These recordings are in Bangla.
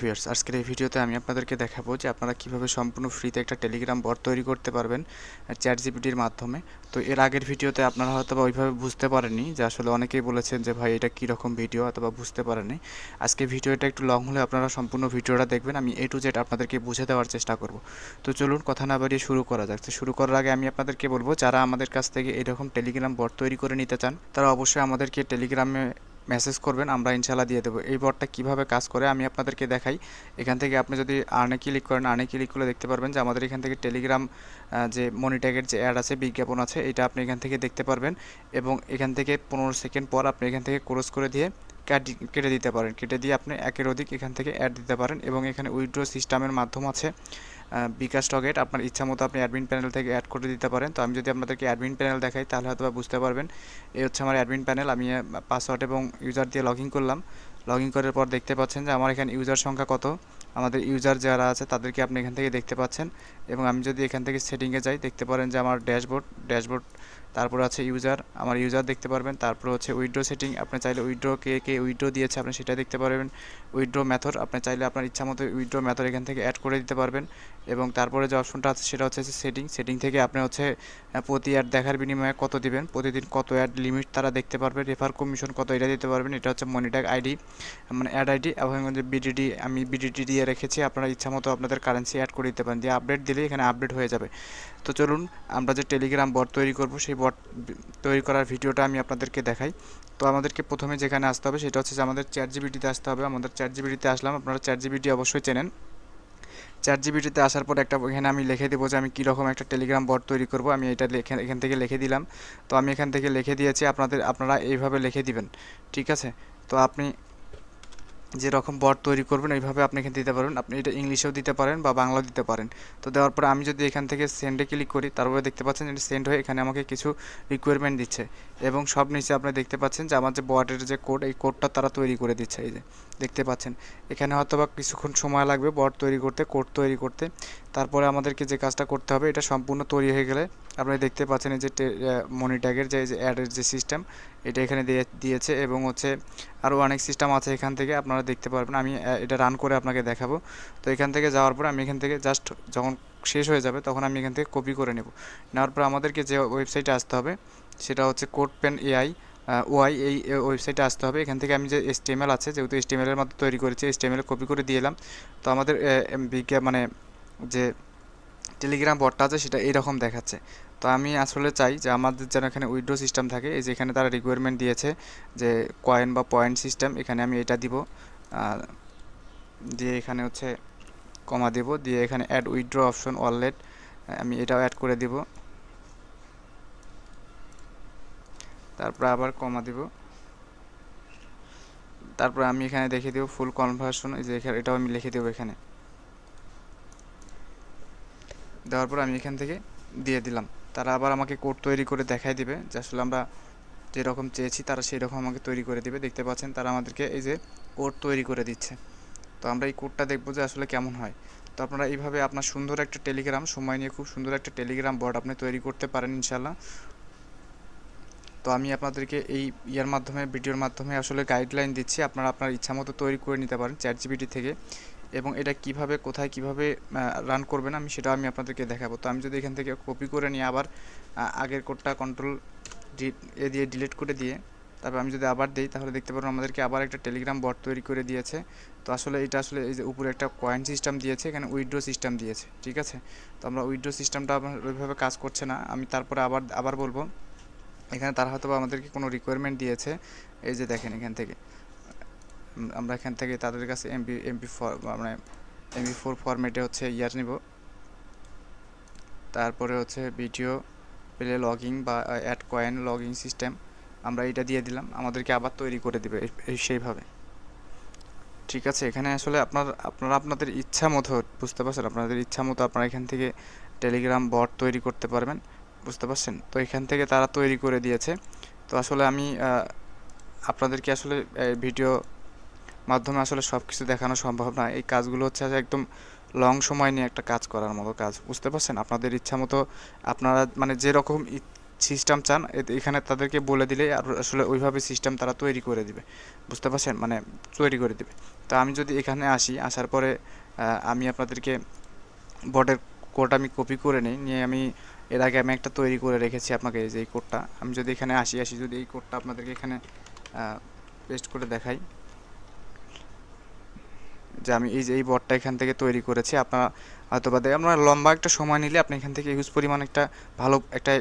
ভিউয়ার্স আজকের এই ভিডিওতে আমি আপনাদেরকে দেখাবো যে আপনারা কীভাবে সম্পূর্ণ ফ্রিতে একটা টেলিগ্রাম বট তৈরি করতে পারবেন চ্যাট জিপিটির মাধ্যমে। তো এর আগের ভিডিওতে আপনারা হয়তো বা ওইভাবে বুঝতে পারেননি যে আসলে অনেকেই বলেছেন যে, ভাই, এটা কীরকম ভিডিও? অথবা বুঝতে পারেননি। আজকে ভিডিওটা একটু লং হলে আপনারা সম্পূর্ণ ভিডিওটা দেখবেন। আমি এ টু জেড আপনাদেরকে বুঝে দেওয়ার চেষ্টা করব। তো চলুন কথা না বাড়িয়ে শুরু করা যাক। তো শুরু করার আগে আমি আপনাদেরকে বলব, যারা আমাদের কাছ থেকে এরকম টেলিগ্রাম বট তৈরি করে নিতে চান, তারা অবশ্যই আমাদেরকে টেলিগ্রামে মেসেজ করবেন, আমরা ইনশাল্লাহ দিয়ে দেবো। এই বটটা কীভাবে কাজ করে আমি আপনাদেরকে দেখাই। এখান থেকে আপনি যদি আর্নে ক্লিক করেন, আর্নে ক্লিক করে দেখতে পারবেন যে আমাদের এখান থেকে টেলিগ্রাম যে মনিট্যাগের যে অ্যাড আছে, বিজ্ঞাপন আছে, এটা আপনি এখান থেকে দেখতে পারবেন। এবং এখান থেকে পনেরো সেকেন্ড পর আপনি এখান থেকে ক্রস করে দিয়ে কেটে দিতে পারেন। কেটে দিয়ে আপনি একের অধিক এখান থেকে অ্যাড দিতে পারেন এবং এখানে উইড্রো সিস্টেমের মাধ্যম আছে। বিকাশ টগেট আপনার ইচ্ছা মতো আপনি অ্যাডমিন প্যানেল থেকে অ্যাড করে দিতে পারেন। তো আমি যদি আপনাদেরকে অ্যাডমিন প্যানেল দেখাই, তাহলে হয়তো বুঝতে পারবেন। এই হচ্ছে আমার অ্যাডমিন প্যানেল আমি পাসওয়ার্ড এবং ইউজার দিয়ে লগ ইন করলাম। লগ ইন করার পর দেখতে পাচ্ছেন যে আমার এখানে ইউজার সংখ্যা কত। আমাদের ইউজার যারা আছে, তাদেরকে আপনি এখান থেকে দেখতে পাচ্ছেন। এবং আমি যদি এখান থেকে সেটিংয়ে যাই, দেখতে পারেন যে আমার ড্যাশবোর্ড ড্যাশবোর্ড তারপর আছে ইউজার আমার ইউজার দেখতে পারবেন। তারপর হচ্ছে উইড্রো সেটিং আপনি চাইলে উইড্রো কে কে উইড্রো দিয়েছে আপনি সেটা দেখতে পারবেন। উইড্রো মেথড আপনি চাইলে আপনার ইচ্ছা মতো উইড্রো মেথড এখান থেকে অ্যাড করে দিতে পারবেন। এবং তারপরে যে অপশনটা আছে সেটা হচ্ছে সেটিং সেটিং থেকে আপনি হচ্ছে প্রতি অ্যাড দেখার বিনিময়ে কত দিবেন? প্রতিদিন কত অ্যাড লিমিট তারা দেখতে পারবে? রেফার কমিশন কত এটা দিতে পারবেন? এটা হচ্ছে মনিট্যাগ আইডি মানে অ্যাড আইডি এবং যে বিডিডি আমি বিডিডি দিয়ে রেখেছি। আপনারা ইচ্ছা মতো আপনাদের কারেন্সি অ্যাড করে দিতে পারেন। দিয়ে আপডেট দিলে এখানে আপডেট হয়ে যাবে। তো চলুন, আমরা যে টেলিগ্রাম বট তৈরি করব, সেই বট তৈরি করার ভিডিওটা আমি আপনাদেরকে দেখাই। তো আমাদেরকে প্রথমে যেখানে আসতে হবে সেটা হচ্ছে যে আমাদের চ্যাট জিবিটিতে আসতে হবে। আমাদের চ্যাট জিবিটিতে আসলাম, আপনারা চ্যাট জিবিটি অবশ্যই চেনেন। চ্যাট জিবিটিতে আসার পর একটা এখানে আমি লিখে দেবো যে আমি কীরকম একটা টেলিগ্রাম বট তৈরি করব। আমি এটা এখান থেকে লিখে দিলাম। তো আমি এখান থেকে লিখে দিয়েছি, আপনাদের, আপনারা এইভাবে লিখে দিবেন, ঠিক আছে? তো আপনি যেরকম বট তৈরি করবেন, এইভাবে আপনি এখানে দিতে পারবেন। আপনি এটা ইংলিশেও দিতে পারেন বা বাংলাও দিতে পারেন। তো দেওয়ার পরে আমি যদি এখান থেকে সেন্ডে ক্লিক করি, তারপরে দেখতে পাচ্ছেন এটা সেন্ড হয়ে এখানে আমাকে কিছু রিকোয়ারমেন্ট দিচ্ছে। এবং সব নিচে আপনি দেখতে পাচ্ছেন যে আমার যে বটের যে কোড এই কোডটা তারা তৈরি করে দিচ্ছে। এই যে দেখতে পাচ্ছেন। এখানে হয়তো বা কিছুক্ষণ সময় লাগবে বট তৈরি করতে কোড তৈরি করতে। তারপরে আমাদেরকে যে কাজটা করতে হবে, এটা সম্পূর্ণ তৈরি হয়ে গেলে আপনারা দেখতে পাচ্ছেন এই যে মনিট্যাগের যে অ্যাডের যে সিস্টেম এটা এখানে দিয়ে, দিয়েছে এবং হচ্ছে আরও অনেক সিস্টেম আছে এখান থেকে আপনারা দেখতে পারবেন। আমি এটা রান করে আপনাকে দেখাবো। তো এখান থেকে যাওয়ার পর আমি এখান থেকে জাস্ট যখন শেষ হয়ে যাবে তখন আমি এখান থেকে কপি করে নেব। নেওয়ার পর আমাদেরকে যে ওয়েবসাইটে আসতে হবে, সেটা হচ্ছে কোড পেন এআই ওয়াই এই ওয়েবসাইটে আসতে হবে। এখান থেকে আমি যে এসটিএমএল আছে, যেহেতু এসটিএমএলের মধ্যে তৈরি করেছি এসটিএমএল কপি করে দিয়ে এলাম। তো আমাদের বিজ্ঞা মানে যে টেলিগ্রাম বটটা আছে, সেটা এইরকম দেখাচ্ছে। তো আমি আসলে চাই যে আমাদের যেন এখানে উইড্রো সিস্টেম থাকে, এই যে এখানে তারা রিকোয়ারমেন্ট দিয়েছে যে কয়েন বা পয়েন্ট সিস্টেম এখানে আমি এটা দিব দিয়ে এখানে হচ্ছে কমা দেব, দিয়ে এখানে অ্যাড উইড্রো অপশন ওয়ালেট আমি এটাও অ্যাড করে দিব। তারপর আবার কমা দিব। তারপর আমি এখানে দেখে দেবো ফুল কনভার্সন এই যে এখানে এটাও আমি লিখে দেবো এখানে। দেওয়ার পর আমি এখান থেকে দিয়ে দিলাম। তারা আবার আমাকে কোড তৈরি করে দেখাই দিবে যে আসলে আমরা যেরকম চেয়েছি তারা সেই রকম আমাকে তৈরি করে দিবে। দেখতে পাচ্ছেন তারা আমাদেরকে এই যে কোড তৈরি করে দিচ্ছে। তো আমরা এই কোডটা দেখব যে আসলে কেমন হয়। তো আপনারা এইভাবে আপনার সুন্দর একটা টেলিগ্রাম, সময় নিয়ে খুব সুন্দর একটা টেলিগ্রাম বোর্ড আপনি তৈরি করতে পারেন ইনশাল্লাহ তো আমি আপনাদেরকে এই ইয়ার মাধ্যমে, ভিডিওর মাধ্যমে আসলে গাইডলাইন দিচ্ছি। আপনারা আপনার ইচ্ছা মতো তৈরি করে নিতে পারেন চ্যাট জিবিটি থেকে। এবং এটা কীভাবে, কোথায় কীভাবে রান করবেন আমি সেটা আমি আপনাদেরকে দেখাবো। তো আমি যদি এখান থেকে কপি করে নিয়ে আবার আগের কোডটা কন্ট্রোল এ দিয়ে ডিলিট করে দিয়ে, তারপর আমি যদি আবার দিই, তাহলে দেখতে পারব আমাদেরকে আবার একটা টেলিগ্রাম বট তৈরি করে দিয়েছে। তো আসলে এটা আসলে এই যে উপরে একটা কয়েন সিস্টেম দিয়েছে, এখানে উইড্রো সিস্টেম দিয়েছে, ঠিক আছে? তো আমরা উইড্রো সিস্টেমটা ওইভাবে কাজ করছে না। আমি তারপরে আবার আবার বলব, এখানে তারা হয়তো আমাদেরকে কোনো রিকোয়ারমেন্ট দিয়েছে। এই যে দেখেন এখান থেকে। আমরা এখান থেকে তাদের কাছে এমপি এমপি ফর মানে এমপি ফোর ফরম্যাটে হচ্ছে ইয়ার নিব। তারপরে হচ্ছে ভিডিও প্লে লগিং বা অ্যাড কয়েন লগিং সিস্টেম আমরা এটা দিয়ে দিলাম। আমাদেরকে আবার তৈরি করে দেবে সেইভাবে। ঠিক আছে, এখানে আসলে আপনার, আপনারা আপনাদের ইচ্ছা মতো, বুঝতে পারছেন? আপনাদের ইচ্ছা মতো আপনারা এখান থেকে টেলিগ্রাম বট তৈরি করতে পারবেন, বুঝতে পারছেন? তো এখান থেকে তারা তৈরি করে দিয়েছে। তো আসলে আমি আপনাদেরকে আসলে ভিডিও মাধ্যমে আসলে সব কিছু দেখানো সম্ভব না এই কাজগুলো হচ্ছে একদম লং সময় নিয়ে একটা কাজ করার মতো কাজ। বুঝতে পারছেন? আপনাদের ইচ্ছা মতো আপনারা মানে যেরকম সিস্টেম চান এখানে তাদেরকে বলে দিলে আর আসলে ওইভাবে সিস্টেম তারা তৈরি করে দিবে। বুঝতে পারছেন? মানে তৈরি করে দিবে। তো আমি যদি এখানে আসি, আসার পরে আমি আপনাদেরকে বটের কোড আমি কপি করে নিই। নিয়ে আমি, এর আগে আমি একটা তৈরি করে রেখেছি আপনাকে যে এই কোডটা আমি যদি এখানে আসি আসি যদি এই কোডটা আপনাদেরকে এখানে পেস্ট করে দেখাই। যে আমি এই যে, এই বটটা এখান থেকে তৈরি করেছি, আপনারা হয়তো বা আপনারা লম্বা একটা সময় নিলে আপনি এখান থেকে হিউজ পরিমাণ একটা ভালো একটা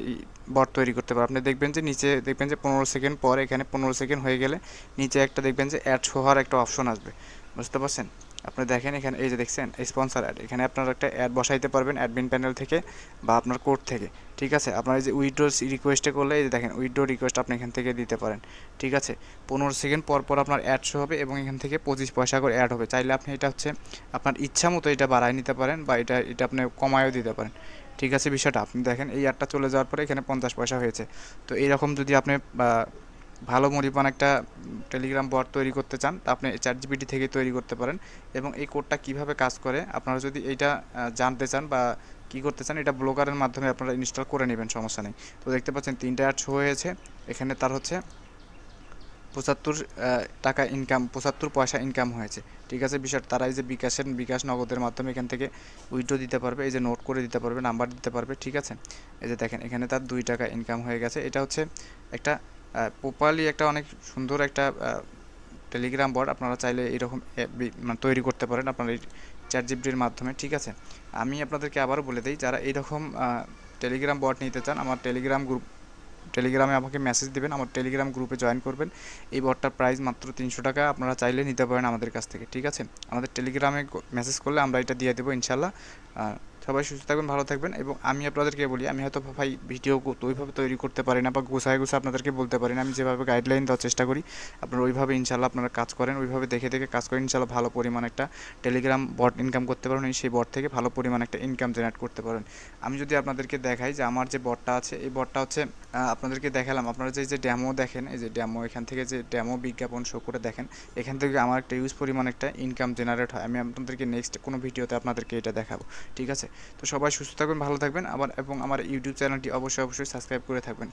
বট তৈরি করতে পারেন। আপনি দেখবেন যে নিচে, দেখবেন যে পনেরো সেকেন্ড পর এখানে পনেরো সেকেন্ড হয়ে গেলে নিচে একটা দেখবেন যে অ্যাড শো হওয়ার একটা অপশন আসবে। বুঝতে পারছেন? আপনি দেখেন এখানে, এই যে দেখছেন স্পন্সর অ্যাড এখানে আপনারা একটা অ্যাড বসাইতে পারবেন অ্যাডমিন প্যানেল থেকে বা আপনার কোড থেকে, ঠিক আছে? আপনার এই যে উইড্রো রিকোয়েস্টে করলে, এই যে দেখেন উইড্রো রিকোয়েস্ট আপনি এখান থেকে দিতে পারেন, ঠিক আছে? পনেরো সেকেন্ড পর পর আপনার অ্যাড শো হবে এবং এখান থেকে পঁচিশ পয়সা করে অ্যাড হবে। চাইলে আপনি এটা হচ্ছে আপনার ইচ্ছা মতো এটা বাড়ায় নিতে পারেন বা এটা এটা আপনি কমায়ও দিতে পারেন, ঠিক আছে বিষয়টা? আপনি দেখেন, এই অ্যাডটা চলে যাওয়ার পরে এখানে পঞ্চাশ পয়সা হয়েছে। তো এইরকম যদি আপনি ভালো মরিপান একটা টেলিগ্রাম বট তৈরি করতে চান, তা আপনি চ্যাট জিপিটি থেকে তৈরি করতে পারেন। এবং এই কোডটা কীভাবে কাজ করে, আপনারা যদি এইটা জানতে চান বা কি করতে চান, এটা ব্লগারের মাধ্যমে আপনারা ইনস্টল করে নেবেন, সমস্যা নেই। তো দেখতে পাচ্ছেন তিনটা অ্যাড শো হয়েছে। এখানে তার হচ্ছে পঁচাত্তর টাকা ইনকাম পঁচাত্তর পয়সা ইনকাম হয়েছে। ঠিক আছে বিষয় তারা এই যে বিকাশের, বিকাশ নগদের মাধ্যমে এখান থেকে উইড্রো দিতে পারবে, এই যে নোট করে দিতে পারবে নাম্বার দিতে পারবে, ঠিক আছে? এই যে দেখেন, এখানে তার দুই টাকা ইনকাম হয়ে গেছে। এটা হচ্ছে একটা প্রপারলি একটা অনেক সুন্দর একটা টেলিগ্রাম বট আপনারা চাইলে এরকম মানে তৈরি করতে পারেন আপনার এই চ্যাট জিপিটির মাধ্যমে, ঠিক আছে? আমি আপনাদেরকে আবারও বলে দিই, যারা এইরকম টেলিগ্রাম বট নিতে চান, আমার টেলিগ্রাম গ্রুপ টেলিগ্রামে আমাকে মেসেজ দেবেন, আমার টেলিগ্রাম গ্রুপে জয়েন করবেন। এই বটটার প্রাইস মাত্র তিনশো টাকা আপনারা চাইলে নিতে পারেন আমাদের কাছ থেকে, ঠিক আছে? আমাদের টেলিগ্রামে মেসেজ করলে আমরা এটা দিয়ে দেবো, ইনশাল্লাহ। সবাই সুস্থ থাকবেন, ভালো থাকবেন এবং আমি আপনাদেরকে বলি, আমি হয়তো ভাই ভিডিও ওইভাবে তৈরি করতে পারি না বা গোছায় গোছায় আপনাদেরকে বলতে পারি না। আমি যেভাবে গাইডলাইন দেওয়ার চেষ্টা করি, আপনারা ওইভাবে ইনশাল্লাহ আপনারা কাজ করেন, ওইভাবে দেখে দেখে কাজ করেন ইনশাল্লাহ ভালো পরিমাণ একটা টেলিগ্রাম বট ইনকাম করতে পারেন সেই বট থেকে ভালো পরিমাণ একটা ইনকাম জেনারেট করতে পারেন। আমি যদি আপনাদেরকে দেখাই যে আমার যে বটটা আছে, এই বটটা হচ্ছে আপনাদেরকে দেখালাম, আপনারা যে যে ড্যামো দেখেন, এই যে ড্যামো এখান থেকে যে ড্যামো বিজ্ঞাপন শো করে দেখেন, এখান থেকে আমার একটা ইউজ পরিমাণ একটা ইনকাম জেনারেট হয়। আমি আপনাদেরকে নেক্সট কোনো ভিডিওতে আপনাদেরকে এটা দেখাবো, ঠিক আছে? তো সবাই সুস্থ থাকবেন, ভালো থাকবেন, আবার এবং আমার ইউটিউব চ্যানেলটি অবশ্যই অবশ্যই সাবস্ক্রাইব করে থাকবেন।